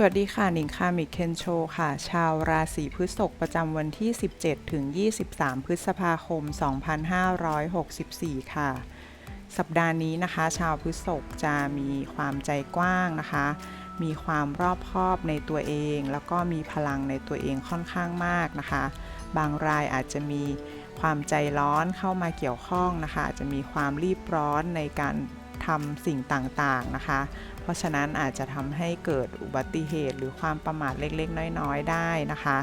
สวัสดีค่ะหนิงคามิเคนโชค่ะ ชาวราศีพฤษภประจำวันที่ 17 ถึง 23 พฤษภาคม 2564 ค่ะ สัปดาห์นี้นะคะ ชาวพฤษภจะมีความใจกว้างนะคะ มีความรอบคอบในตัวเอง แล้วก็มีพลังในตัวเองค่อนข้างมากนะคะ บางรายอาจจะมีความใจร้อนเข้ามาเกี่ยวข้องนะคะ อาจจะมีความรีบร้อนในการ ทำสิ่งต่างๆนะคะ เพราะฉะนั้นอาจจะทำให้เกิดอุบัติเหตุ หรือความประมาทเล็กๆ น้อยๆ ได้นะคะ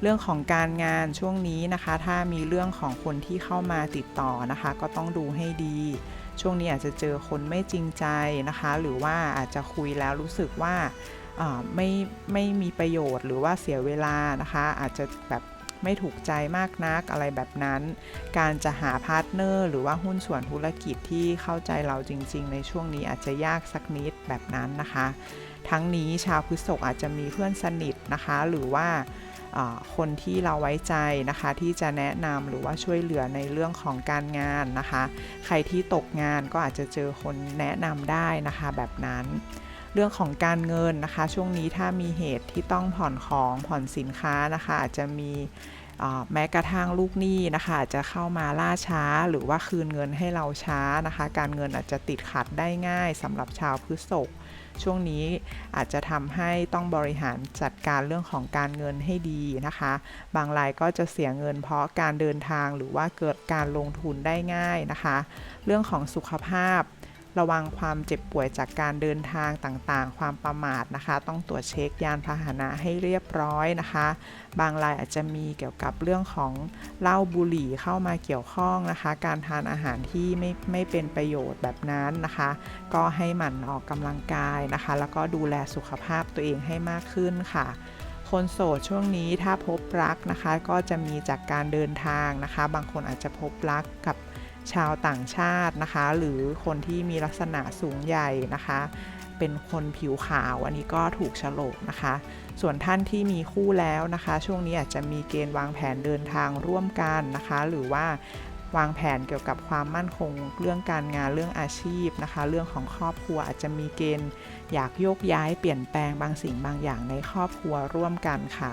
เรื่องของการงานช่วงนี้นะคะ ถ้ามีเรื่องของคนที่เข้ามาติดต่อนะคะ ก็ต้องดูให้ดี ช่วงนี้อาจจะเจอคนไม่จริงใจนะคะ หรือว่าอาจจะคุยแล้วรู้สึกว่าไม่ไม่มีประโยชน์หรือว่าเสียเวลานะคะ อาจจะแบบ ไม่ถูกใจมากนักอะไรแบบนั้น การจะหาพาร์ทเนอร์หรือว่าหุ้นส่วนธุรกิจที่เข้าใจเราจริง ๆ ในช่วงนี้อาจจะยากสักนิดแบบนั้นนะคะ ทั้งนี้ชาวพฤษภอาจจะมีเพื่อนสนิทนะคะ หรือว่าอ่าคนที่เราไว้ใจนะคะ ที่จะแนะนำหรือว่าช่วยเหลือในเรื่องของการงานนะคะ ใครที่ตกงานก็อาจจะเจอคนแนะนำได้นะคะแบบนั้น เรื่องของการเงินนะคะ ช่วงนี้ถ้ามีเหตุที่ต้องผ่อนของผ่อนสินค้านะคะอาจจะมีแม้กระทั่งลูกหนี้นะคะอาจจะเข้ามาล่าช้าหรือว่าคืนเงินให้เราช้านะคะ การเงินอาจจะติดขัดได้ง่ายสำหรับชาวพฤษภช่วงนี้อาจจะทำให้ต้องบริหารจัดการเรื่องของการเงินให้ดีนะคะ บางรายก็จะเสียเงินเพราะการเดินทางหรือว่าเกิดการลงทุนได้ง่ายนะคะ เรื่องของสุขภาพ ระวังความเจ็บป่วยจากการเดินทางต่างๆ ความประมาทนะคะ ต้องตรวจเช็คยานพาหนะให้เรียบร้อยนะคะ บางรายอาจจะมีเกี่ยวกับเรื่องของเหล้าบุหรี่เข้ามาเกี่ยวข้องนะคะ การทานอาหารที่ไม่ไม่เป็นประโยชน์แบบนั้นนะคะ ก็ให้หมั่นออกกำลังกายนะคะ แล้วก็ดูแลสุขภาพตัวเองให้มากขึ้นค่ะคนโสดช่วงนี้ถ้าพบรักนะคะ ก็จะมีจากการเดินทางนะคะ บางคนอาจจะพบรักกับ ชาวต่างชาตินะคะ หรือคนที่มีลักษณะสูงใหญ่นะคะ เป็นคนผิวขาวอันนี้ก็ถูกฉลกนะคะ ส่วนท่านที่มีคู่แล้วนะคะ ช่วงนี้อาจจะมีเกณฑ์วางแผนเดินทางร่วมกันนะคะ หรือว่าวางแผนเกี่ยวกับความมั่นคงเรื่องการงานเรื่องอาชีพนะคะ เรื่องของครอบครัวอาจจะมีเกณฑ์อยากโยกย้ายเปลี่ยนแปลงบางสิ่งบางอย่างในครอบครัวร่วมกันค่ะ